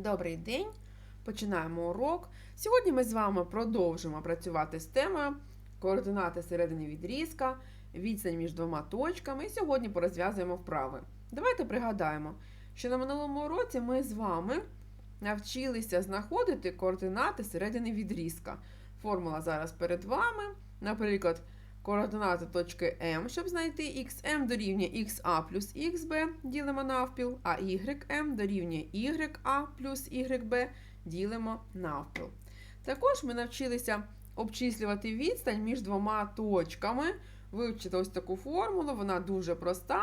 Добрий день! Починаємо урок. Сьогодні ми з вами продовжимо працювати з темою координати середини відрізка, відстань між двома точками. І сьогодні порозв'язуємо вправи. Давайте пригадаємо, що на минулому уроці ми з вами навчилися знаходити координати середини відрізка. Формула зараз перед вами. Наприклад, координати точки М, щоб знайти xm дорівнює xa плюс xb, ділимо навпіл, а ym дорівнює ya плюс yb, ділимо навпіл. Також ми навчилися обчислювати відстань між двома точками. Вивчити ось таку формулу, вона дуже проста,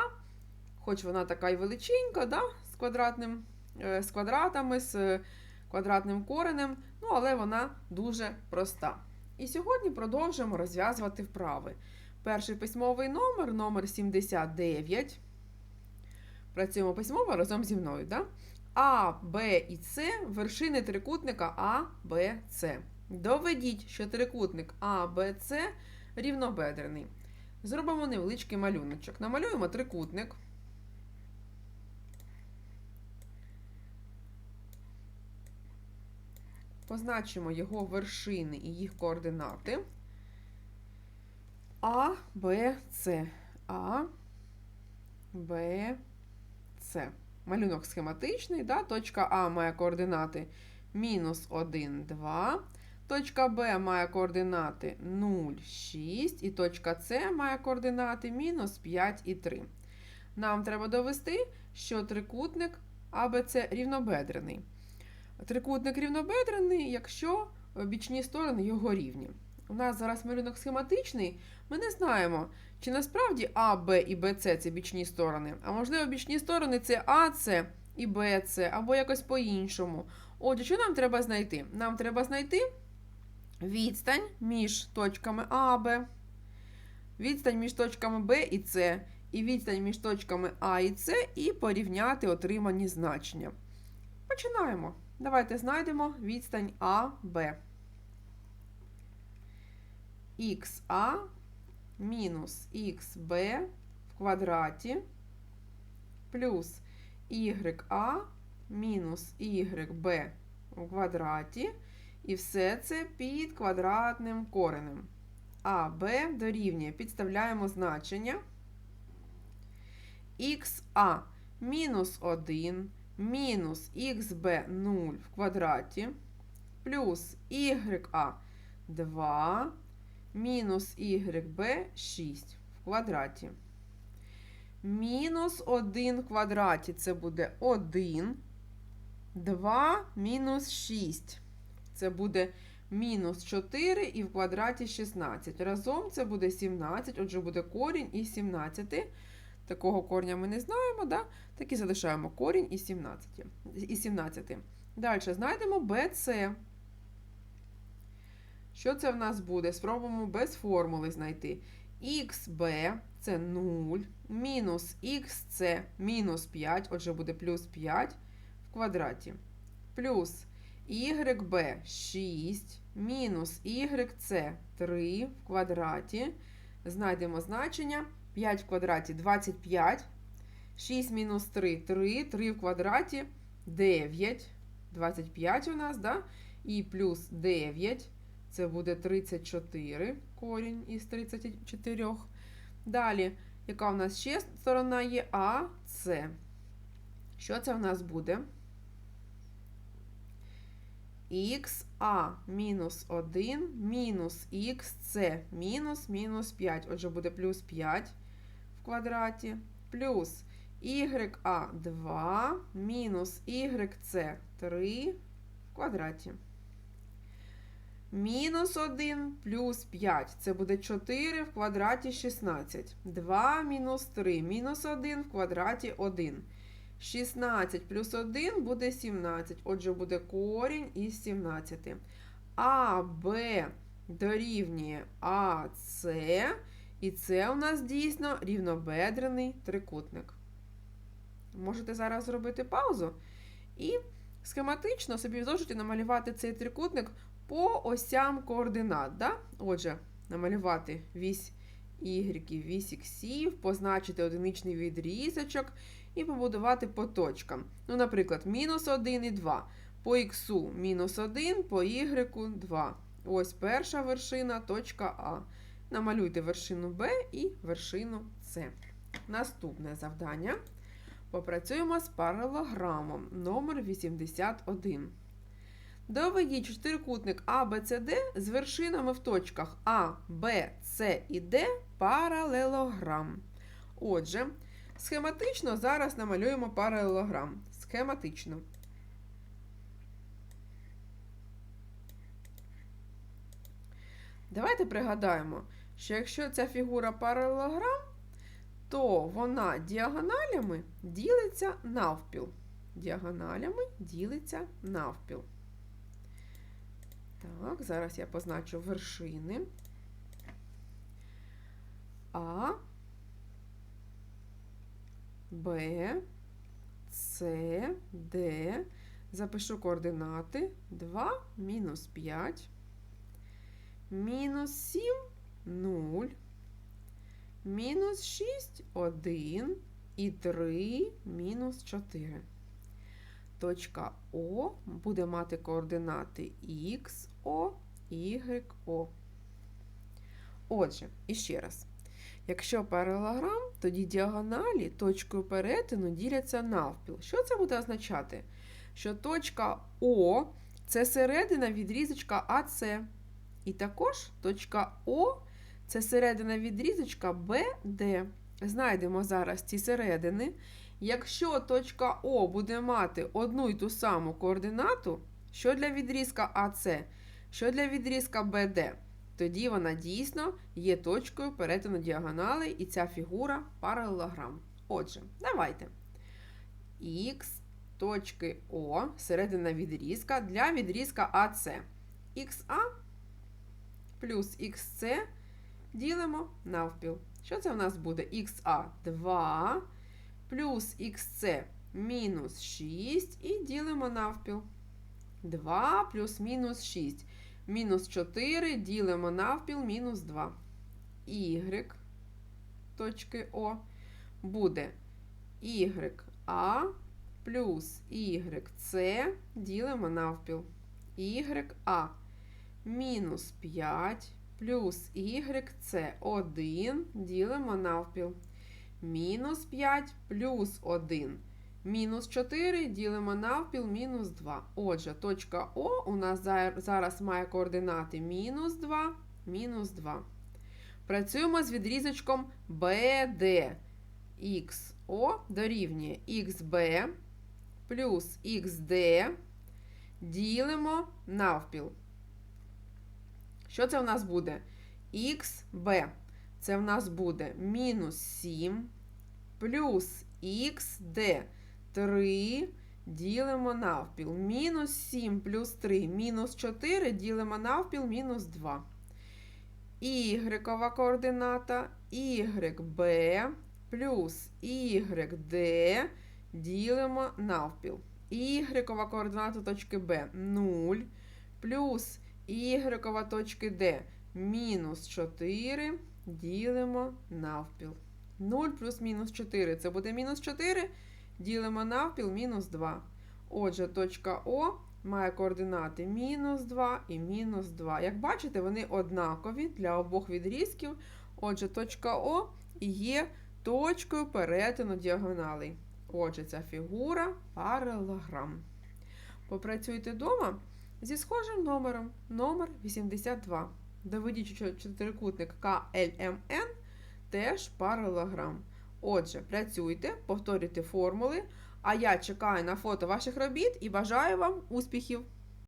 хоч вона така й величенька, да? з, квадратним, е, з квадратами, з квадратним коренем, ну, але вона дуже проста. І сьогодні продовжуємо розв'язувати вправи. Перший письмовий номер номер 79. Працюємо письмово разом зі мною. Да? А, Б і С вершини трикутника А, Б, С. Доведіть, що трикутник А, Б, С рівнобедрений. Зробимо невеличкий малюночок. Намалюємо трикутник. Позначимо його вершини і їх координати. А, Б, С. А, Б, С. Малюнок схематичний. Да? Точка А має координати мінус 1, 2. Точка Б має координати 0, 6. І точка С має координати мінус 5 і 3. Нам треба довести, що трикутник АБЦ рівнобедрений. Трикутник рівнобедрений, якщо бічні сторони його рівні. У нас зараз малюнок схематичний, ми не знаємо, чи насправді А, Б і БЦ це бічні сторони, а можливо, бічні сторони це АЦ і БЦ, або якось по-іншому. Отже, що нам треба знайти? Нам треба знайти відстань між точками А, А, Б, відстань між точками Б і С, і відстань між точками А і С, і порівняти отримані значення. Починаємо. Давайте знайдемо відстань АБ. XA мінус XB в квадраті плюс YA мінус YB в квадраті. І все це під квадратним коренем. АБ дорівнює, підставляємо значення. XA мінус 1 мінус xb 0 в квадраті плюс ya 2 мінус YB 6 в квадраті. Мінус 1 в квадраті це буде 1. 2 мінус 6. Це буде мінус 4 і в квадраті 16. Разом це буде 17, отже, буде корінь із 17. Такого корня ми не знаємо, да? так і залишаємо корінь із 17. Із 17. Далі знайдемо BC. Що це в нас буде? Спробуємо без формули знайти. XB це 0, мінус XC мінус 5, отже, буде плюс 5 в квадраті. Плюс YB 6, мінус YC 3 в квадраті. Знайдемо значення. 5 в квадраті 25. 6 мінус 3 3. 3 в квадраті 9. 25 у нас, да? І плюс 9. Це буде 34 корінь із 34. Далі, яка у нас ще сторона є? А, С. Що це в нас буде? XA мінус 1 мінус XC мінус мінус 5. Отже, буде плюс 5 в квадраті. Плюс YA 2 мінус YC 3 в квадраті. Мінус 1 плюс 5. Це буде 4 в квадраті 16. 2 мінус 3. Мінус 1 в квадраті 1. 16 плюс 1 буде 17. Отже, буде корінь із 17. А, Б дорівнює АС. І це у нас дійсно рівнобедрений трикутник. Можете зараз зробити паузу і схематично собі в намалювати цей трикутник по осям координат. Да? Отже, намалювати вісь Y, вісь іксів, позначити одиничний відрізочок і побудувати по точкам. Ну, наприклад, мінус 1 і 2. По х мінус 1, по y 2. Ось перша вершина, точка А. Намалюйте вершину Б і вершину С. Наступне завдання. Попрацюємо з паралограмом номер 81. Доведіть чотирикутник А, Б, С, Д з вершинами в точках А, Б, С і Д паралелограм. Отже, схематично зараз намалюємо паралелограм. Схематично. Давайте пригадаємо, що якщо ця фігура паралелограм, то вона діагоналями ділиться навпіл. Діагоналями ділиться навпіл. Так, зараз я позначу вершини. А, Б, С, Д. Запишу координати 2, мінус 5, мінус 7, 0, мінус 6, 1 і 3, мінус 4. Точка О буде мати координати Х, О, Y, О. Отже, іще раз. Якщо паралелограм, тоді діагоналі точкою перетину діляться навпіл. Що це буде означати? Що точка О це середина відрізочка АС. І також точка О це середина відрізочка БД. Знайдемо зараз ці середини. Якщо точка О буде мати одну і ту саму координату, що для відрізка АС, що для відрізка БД, тоді вона дійсно є точкою перетину діагоналей, і ця фігура паралелограм. Отже, давайте. Х точки О, середина відрізка для відрізка АС. ХА плюс ХС ділимо навпіл. Що це у нас буде? ХА 2 плюс xc мінус 6 і ділимо навпіл. 2 плюс мінус 6. Мінус 4 ділимо навпіл мінус 2. Y точки О буде YA плюс YC ділимо навпіл. YA мінус 5 плюс YC 1 ділимо навпіл. Мінус 5 плюс 1. Мінус 4 ділимо навпіл мінус 2. Отже, точка О у нас зараз має координати мінус 2, мінус 2. Працюємо з відрізочком BD. XO дорівнює XB плюс XD. Ділимо навпіл. Що це в нас буде? XB. Це в нас буде мінус 7 плюс xd 3 ділимо навпіл. Мінус 7 плюс 3 мінус 4 ділимо навпіл мінус 2. Y координата YB плюс YD ділимо навпіл. Y координата точки B 0 плюс Y точки D мінус 4 ділимо навпіл. 0 плюс мінус 4 це буде мінус 4. Ділимо навпіл мінус 2. Отже, точка О має координати мінус 2 і мінус 2. Як бачите, вони однакові для обох відрізків. Отже, точка О є точкою перетину діагоналей. Отже, ця фігура паралограм. Попрацюйте вдома зі схожим номером номер 82. Доведіть що чотирикутник КЛМН теж паралограм. Отже, працюйте, повторюйте формули. А я чекаю на фото ваших робіт і бажаю вам успіхів!